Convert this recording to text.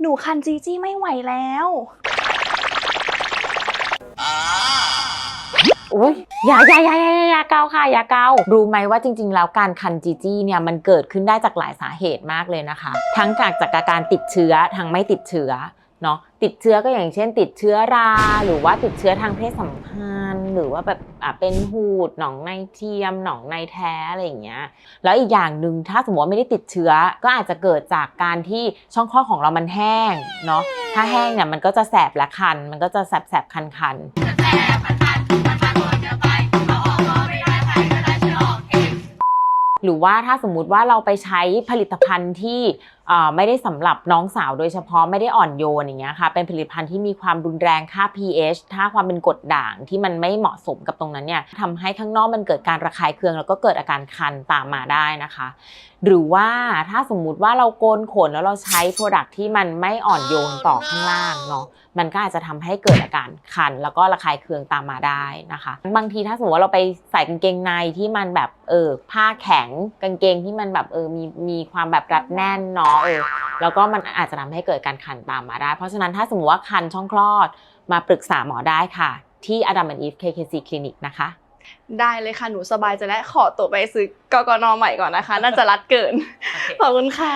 หนูคันจีจี้ไม่ไหวแล้ว อุ้ยอย่าอย่าอย่าอย่าอย่าอย่าเกาค่ะอย่าเการู้ไหมว่าจริง ๆ แล้วการคันจีจี้เนี่ยมันเกิดขึ้นได้จากหลายสาเหตุมากเลยนะคะ ทั้งจากจากการติดเชื้อทั้งไม่ติดเชื้อ เนาะติดเชื้อก็อย่างเช่น ติดเชื้อรา หรือว่าติดเชื้อทางเพศสัมพันธ์ หรือว่าแบบอะเป็นหูดหนองในเทียมหนองในแท้อะไรอย่างเงี้ยแล้วอีกอย่างหนึ่งถ้าสมมติว่าไม่ได้ติดเชื้อก็อาจจะเกิดจากการที่ช่องคลอดของเรามันแห้งเนาะถ้าแห้งเนี่ยมันก็จะแสบและคัน มันก็จะแสบแสบคันคันๆ หรือว่าถ้าสมมุติว่าเราไปใช้ผลิตภัณฑ์ที่ไม่ได้สำหรับน้องสาวโดยเฉพาะไม่ได้อ่อนโยนอย่างเงี้ยค่ะ เป็นผลิตภัณฑ์ที่มีความรุนแรงค่า pH ถ้าความเป็นกรดด่างที่มันไม่เหมาะสมกับตรงนั้นเนี่ยทำให้ข้างนอกมันเกิดการระคายเคือง แล้วก็เกิดอาการคันตามมาได้นะคะ หรือว่าถ้าสมมุติว่าเราโกนขนแล้วเราใช้โปรดักที่มันไม่อ่อนโยนต่อข้างล่างเนาะมันก็อาจจะทำให้เกิดอาการคัน แล้วก็ระคายเคืองตามมาได้นะคะ บางทีถ้าสมมติว่าเราไปใส่กางเกงในที่มันแบบเออผ้าแข็งกางเกงที่มันแบบเออมีมีความแบบรัดแน่นเนาะเออแล้วก็มันอาจจะทำให้เกิดการคันตามมาได้ เพราะฉะนั้นถ้าสมมติว่าคันช่องคลอดมาปรึกษาหมอได้ค่ะ ที่ Adam and Eve KKC Clinic นะคะได้เลยค่ะ หนูสบายใจและขอตัวไปซื้อกกนใหม่ก่อนนะคะ น่าจะรัดเกิน ขอบคุณค่ะ